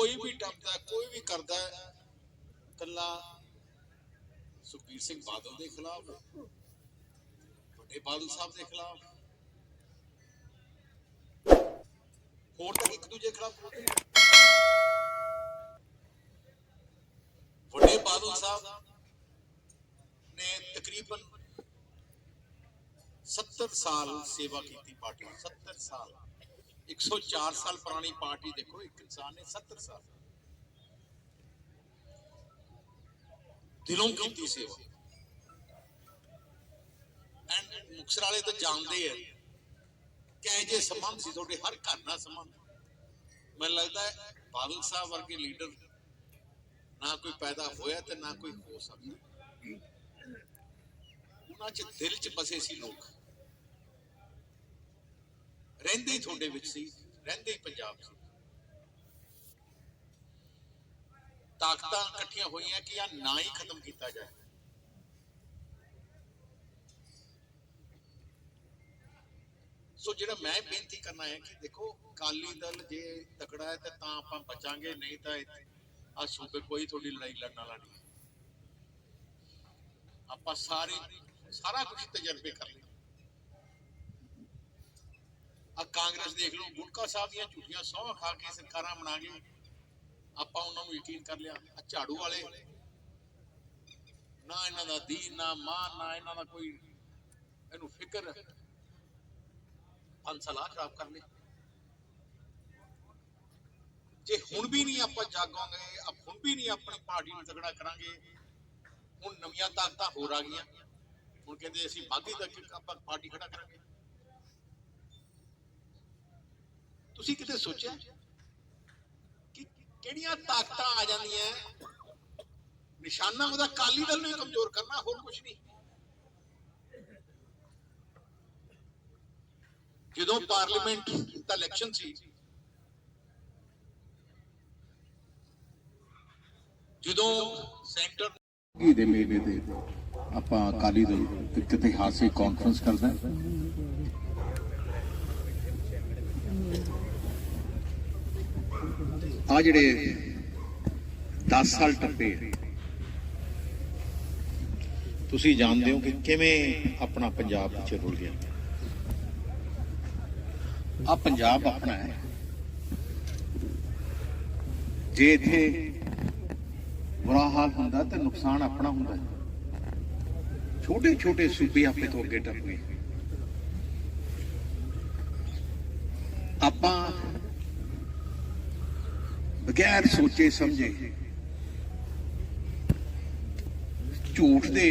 ਕੋਈ ਵੀ ਟੱਪਦਾ ਕੋਈ ਵੀ ਕਰਦਾ ਕੱਲਾ ਸੁਖਬੀਰ ਸਿੰਘ ਬਾਦਲ ਦੇ ਖਿਲਾਫ ਵੱਡੇ ਬਾਦਲ ਸਾਹਿਬ ਦੇ ਖਿਲਾਫ ਹੋਰ ਤਾਂ ਇੱਕ ਦੂਜੇ ਖਿਲਾਫ ਬੋਲਦੇ ਨੇ। ਵੱਡੇ ਬਾਦਲ ਸਾਹਿਬ ਨੇ ਤਕਰੀਬਨ 70 ਸਾਲ ਸੇਵਾ ਕੀਤੀ ਪਾਰਟੀ ਦੀ, 70 ਸਾਲ। 104 ਸਾਲ ਪੁਰਾਣੀ ਪਾਰਟੀ ਦੇਖੋ, ਇੱਕ ਇਨਸਾਨ ਨੇ 70 ਸਾਲ ਦਿਲੋਂ ਕੀਤੀ ਸੇਵਾ। ਐਂਡ ਮੁਕਸਰ ਵਾਲੇ ਤਾਂ ਜਾਣਦੇ ਆ ਕਿ ਜੇ ਸੰਬੰਧ ਸੀ, ਤੁਹਾਡੇ ਹਰ ਘਰ ਨਾਲ ਸੰਬੰਧ। ਮੈਨੂੰ ਲੱਗਦਾ ਹੈ ਬਾਦਲ ਸਾਹਿਬ ਵਰਗੇ ਲੀਡਰ ਨਾ ਕੋਈ ਪੈਦਾ ਹੋਇਆ ਤੇ ਨਾ ਕੋਈ ਹੋ ਸਕਦਾ। ਉਹਨਾਂ ਚ ਦਿਲ ਚ ਬਸੇ ਸੀ ਲੋਕ। ਰਹਿੰਦੇ ਹੀ ਤੁਹਾਡੇ ਵਿੱਚ ਸੀ, ਰਹਿੰਦੇ ਹੀ ਪੰਜਾਬ ਸੀ ਤਾਕਤਾਂ ਇਕੱਠੀਆਂ ਹੋਈਆਂ ਕਿ ਆ ਨਾ ਹੀ ਖਤਮ ਕੀਤਾ ਜਾਏ। ਸੋ ਜਿਹੜਾ ਮੈਂ ਬੇਨਤੀ ਕਰਨਾ ਹੈ ਕਿ ਦੇਖੋ ਕਾਲੀ ਦਲ ਜੇ ਤਕੜਾ ਹੈ ਤੇ ਤਾਂ ਆਪਾਂ ਬਚਾਂਗੇ, ਨਹੀਂ ਤਾਂ ਆ ਸੂਬੇ ਕੋਈ ਤੁਹਾਡੀ ਲੜਾਈ ਲੜਨ ਵਾਲਾ ਨਹੀਂ ਆਪਾਂ ਸਾਰੇ, ਸਾਰਾ ਕੁਝ ਤਜਰਬੇ ਕਰ ਲਿਆ ਆ ਕਾਂਗਰਸ ਦੇਖ ਲਓ, ਗੁਟਕਾ ਸਾਹਿਬ ਦੀਆਂ ਝੂਠੀਆਂ ਸੌਂ ਖਾ ਕੇ ਸਰਕਾਰਾਂ ਬਣਾ ਗਏ ਆਪਾਂ ਉਹਨਾਂ ਨੂੰ ਯਕੀਨ ਕਰ ਲਿਆ ਆ ਝਾੜੂ ਵਾਲੇ। ਨਾ ਇਹਨਾਂ ਦਾ ਦੀਨ, ਨਾ ਮਾਨ, ਨਾ ਇਹਨਾਂ ਦਾ ਕੋਈ ਇਹਨੂੰ ਫਿਕਰ। ਅੰਸਲਾ ਖਰਾਬ ਕਰ ਲਿਆ ਜੇ ਹੁਣ ਵੀ ਨਹੀਂ ਆਪਾਂ ਜਾਗਾਂਗੇ ਹੁਣ ਵੀ ਨਹੀਂ ਆਪਣੀ ਪਾਰਟੀ ਨੂੰ ਤਗੜਾ ਕਰਾਂਗੇ, ਹੁਣ ਨਵੀਆਂ ਤਾਕਤਾਂ ਹੋਰ ਆ ਗਈਆਂ। ਹੁਣ ਕਹਿੰਦੇ ਅਸੀਂ ਬਾਗੀ ਤੱਕ ਆਪਾਂ ਪਾਰਟੀ ਖੜਾ ਕਰਾਂਗੇ। ਤੁਸੀਂ ਕਿਤੇ ਸੋਚਿਆ ਕਿ ਕਿਹੜੀਆਂ ਤਾਕਤਾਂ ਆ ਜਾਂਦੀਆਂ? ਨਿਸ਼ਾਨਾ ਉਹਦਾ ਕਾਲੀ ਦਲ ਨੂੰ ਕਮਜ਼ੋਰ ਕਰਨਾ, ਹੋਰ ਕੁਝ ਨਹੀਂ। ਜਦੋਂ ਪਾਰਲੀਮੈਂਟ ਦਾ ਇਲੈਕਸ਼ਨ ਸੀ, ਜਦੋਂ ਸੈਂਟਰ ਕੀ ਦੇ ਮੇਲੇ ਤੇ ਆਪਾਂ ਅਕਾਲੀ ਦਲ ਇੱਕ ਇਤਿਹਾਸਿਕ ਕਾਨਫਰੰਸ ਕਰਦਾ ਆ ਜਿਹੜੇ 10 ਸਾਲ ਟੱਪੇ ਤੁਸੀਂ ਜਾਣਦੇ ਹੋ ਕਿ ਕਿਵੇਂ ਆਪਣਾ ਪੰਜਾਬ ਪਿੱਛੇ ਰੁਲ ਗਿਆ? ਆ ਪੰਜਾਬ ਆਪਣਾ ਹੈ। ਜੇ ਇੱਥੇ ਬੁਰਾ ਹਾਲ ਹੁੰਦਾ ਤਾਂ ਨੁਕਸਾਨ ਆਪਣਾ ਹੁੰਦਾ। ਛੋਟੇ ਛੋਟੇ ਸੂਬੇ ਆਪੇ ਤੋਂ ਅੱਗੇ ਟੱਪ। ਗਏ ਆਪਾਂ ਬਗੈਰ ਸੋਚੇ ਸਮਝੇ ਝੂਠ ਦੇ,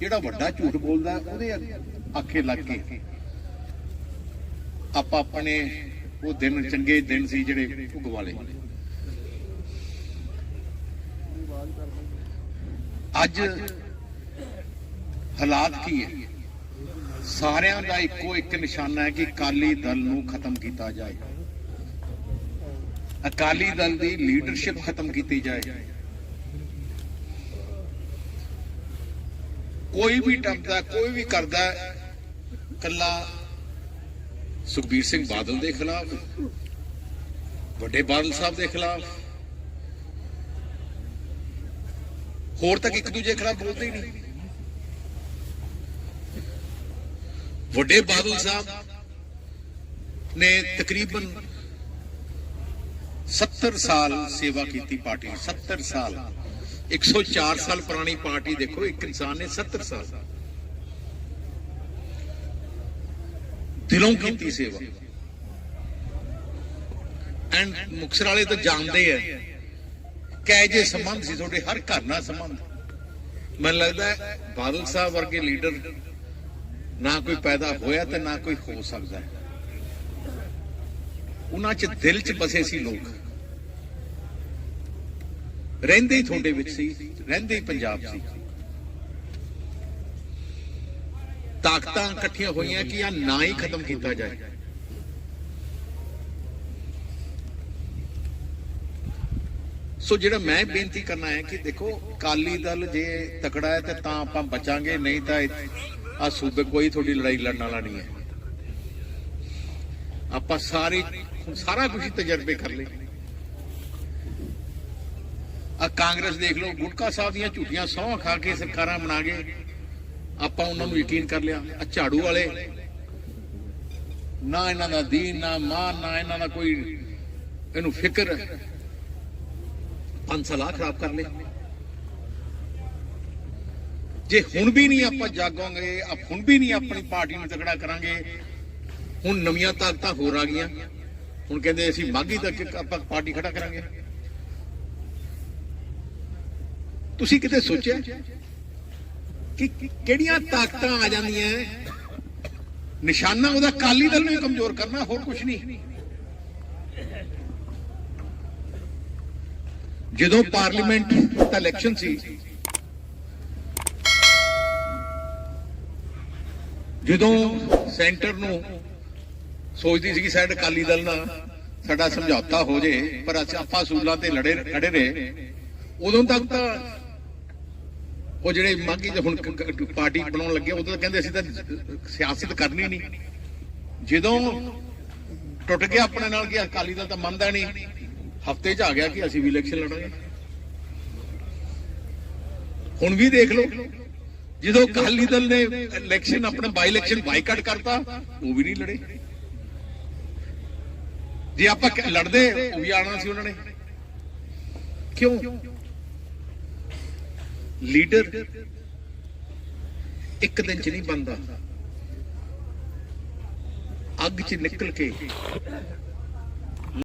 ਜਿਹੜਾ ਵੱਡਾ ਝੂਠ ਬੋਲਦਾ, ਉਹਦੇ ਆਖੇ ਲੱਗ ਕੇ ਆਪਾਂ ਆਪਣੇ ਉਹ ਦਿਨ, ਚੰਗੇ ਦਿਨ ਸੀ ਜਿਹੜੇ ਉਹ ਅੱਜ ਹਾਲਾਤ ਕੀ ਹੈ? ਸਾਰਿਆਂ ਦਾ ਇੱਕੋ ਇੱਕ ਨਿਸ਼ਾਨਾ ਹੈ ਕਿ ਅਕਾਲੀ ਦਲ ਨੂੰ ਖਤਮ ਕੀਤਾ ਜਾਏ। ਅਕਾਲੀ ਦਲ ਦੀ ਲੀਡਰਸ਼ਿਪ ਖਤਮ ਕੀਤੀ ਜਾਏ। ਕੋਈ ਵੀ ਟੱਪਦਾ ਕੋਈ ਵੀ ਕਰਦਾ ਕੱਲਾ ਸੁਖਬੀਰ ਸਿੰਘ ਬਾਦਲ ਦੇ ਖਿਲਾਫ, ਵੱਡੇ ਬਾਦਲ ਸਾਹਿਬ ਦੇ ਖਿਲਾਫ। ਹੋਰ ਤੱਕ ਇੱਕ ਦੂਜੇ ਖਿਲਾਫ ਬੋਲਦੇ ਹੀ ਨਹੀਂ। ਵੱਡੇ ਬਾਦਲ ਸਾਹਿਬ ਨੇ ਤਕਰੀਬਨ 70 ਸਾਲ ਸੇਵਾ ਕੀਤੀ ਪਾਰਟੀ ਦੀ 70 ਸਾਲ। 104 ਸਾਲ ਪੁਰਾਣੀ ਪਾਰਟੀ ਦੇਖੋ, ਇੱਕ ਇਨਸਾਨ ਨੇ 70 ਸਾਲ। ਦਿਲੋਂ ਕੀਤੀ ਸੇਵਾ। ਐਂਡ ਮੁਕਸਰ ਵਾਲੇ ਤਾਂ ਜਾਣਦੇ ਆ ਕਹਿ ਇਹ ਜੇ ਸੰਬੰਧ ਸੀ, ਤੁਹਾਡੇ ਹਰ ਘਰ ਨਾਲ ਸੰਬੰਧ। ਮੈਨੂੰ ਲੱਗਦਾ ਬਾਦਲ ਸਾਹਿਬ ਵਰਗੇ ਲੀਡਰ ਨਾ ਕੋਈ ਪੈਦਾ ਹੋਇਆ ਤੇ ਨਾ ਕੋਈ ਹੋ ਸਕਦਾ ਹੈ। ਉਹਨਾਂ ਚ ਦਿਲ ਚ ਬਸੇ ਸੀ ਲੋਕ। ਰਹਿੰਦੇ ਹੀ ਤੁਹਾਡੇ ਵਿੱਚ ਸੀ, ਰਹਿੰਦੇ ਹੀ ਪੰਜਾਬ ਸੀ। ਤਾਕਤਾਂ ਇਕੱਠੀਆਂ ਹੋਈਆਂ ਕਿ ਆ ਨਾ ਹੀ ਖਤਮ ਕੀਤਾ ਜਾਏ। ਸੋ ਜਿਹੜਾ ਮੈਂ ਬੇਨਤੀ ਕਰਨਾ ਹੈ ਕਿ ਦੇਖੋ ਕਾਲੀ ਦਲ ਜੇ ਤਕੜਾ ਹੈ ਤੇ ਤਾਂ ਆਪਾਂ ਬਚਾਂਗੇ, ਨਹੀਂ ਤਾਂ ਆ ਸੂਬੇ ਕੋਈ ਤੁਹਾਡੀ ਲੜਾਈ ਲੜਨ ਵਾਲਾ ਨਹੀਂ ਹੈ। ਆਪਾਂ ਸਾਰੇ ਸਾਰਾ ਕੁਝ ਤਜਰਬੇ ਕਰ ਲਏ। ਆ ਕਾਂਗਰਸ ਦੇਖ ਲਓ, ਗੁਟਕਾ ਸਾਹਿਬ ਦੀਆਂ ਝੂਠੀਆਂ ਸਹੁੰ ਖਾ ਕੇ ਸਰਕਾਰਾਂ ਬਣਾ ਗਏ। ਆਪਾਂ ਉਹਨਾਂ ਨੂੰ ਯਕੀਨ ਕਰ ਲਿਆ ਆ ਝਾੜੂ ਵਾਲੇ। ਨਾ ਇਹਨਾਂ ਦਾ ਦੀਨ, ਨਾ ਮਾਨ, ਨਾ ਇਹਨਾਂ ਦਾ ਕੋਈ ਇਹਨੂੰ ਫਿਕਰ। ਪੰਜ ਸਲਾਹ ਖਰਾਬ ਕਰ ਲਏ। ਜੇ ਹੁਣ ਵੀ ਨਹੀਂ ਆਪਾਂ ਜਾਗਾਂਗੇ ਹੁਣ ਵੀ ਨਹੀਂ ਆਪਣੀ ਪਾਰਟੀ ਨੂੰ ਤਗੜਾ ਕਰਾਂਗੇ ਹੁਣ ਨਵੀਆਂ ਤਾਕਤਾਂ ਹੋਰ ਆ ਗਈਆਂ। ਹੁਣ ਕਹਿੰਦੇ ਅਸੀਂ ਮਾਗੀ ਤੱਕ ਆਪਾਂ ਪਾਰਟੀ ਖੜਾ ਕਰਾਂਗੇ। ਤੁਸੀਂ ਕਿਤੇ ਸੋਚਿਆ ਕਿ ਕਿਹੜੀਆਂ ਤਾਕਤਾਂ ਆ ਜਾਂਦੀਆਂ? ਨਿਸ਼ਾਨਾ ਉਹਦਾ ਕਾਲੀ ਦਲ ਨੂੰ ਕਮਜ਼ੋਰ ਕਰਨਾ, ਹੋਰ ਕੁਝ ਨਹੀਂ। ਜਦੋਂ ਪਾਰਲੀਮੈਂਟ ਦਾ ਇਲੈਕਸ਼ਨ ਸੀ, ਜਦੋਂ ਸੈਂਟਰ ਨੂੰ ਸੋਚਦੀ ਸੀ ਕਿ ਸਾਡੇ ਅਕਾਲੀ ਦਲ ਨਾਲ ਸਾਡਾ ਸਮਝੌਤਾ ਹੋ ਜੇ, ਪਰ ਅਸੀਂ ਆਪਾਂ ਸੂਲਾਂ ਤੇ ਲੜੇ ਖੜੇ ਰਹੇ। ਉਦੋਂ ਤੱਕ ਤਾਂ ਉਹ ਜਿਹੜੇ ਮਾਗੀ ਹੁਣ ਪਾਰਟੀ ਬਣਾਉਣ ਲੱਗੇ, ਉਦੋਂ ਤਾਂ ਕਹਿੰਦੇ ਅਸੀਂ ਤਾਂ ਸਿਆਸਤ ਕਰਨੀ ਨਹੀਂ। ਜਦੋਂ ਟੁੱਟ ਗਿਆ ਆਪਣੇ ਨਾਲ ਕਿ ਅਕਾਲੀ ਦਲ ਤਾਂ ਮੰਨਦਾ ਨਹੀਂ, ਹਫ਼ਤੇ 'ਚ ਆ ਗਿਆ ਕਿ ਅਸੀਂ ਵੀ ਇਲੈਕਸ਼ਨ ਲੜਾਂਗੇ। ਹੁਣ ਵੀ ਦੇਖ ਲਓ, ਜਦੋਂ ਅਕਾਲੀ ਦਲ ਨੇ ਇਲੈਕਸ਼ਨ, ਆਪਣਾ ਬਾਈ ਇਲੈਕਸ਼ਨ ਬਾਈਕਾਟ ਕਰਤਾ, ਉਹ ਵੀ ਨਹੀਂ ਲੜੇ। ਜੇ ਆਪਾਂ ਲੜਦੇ ਉਹ ਵੀ ਆਣਾ ਸੀ ਉਹਨਾਂ ਨੇ। ਕਿਉਂ? ਲੀਡਰ ਇੱਕ ਦਿਨ ਚ ਨਹੀਂ ਬਣਦਾ। ਅੱਗ ਚ ਨਿਕਲ ਕੇ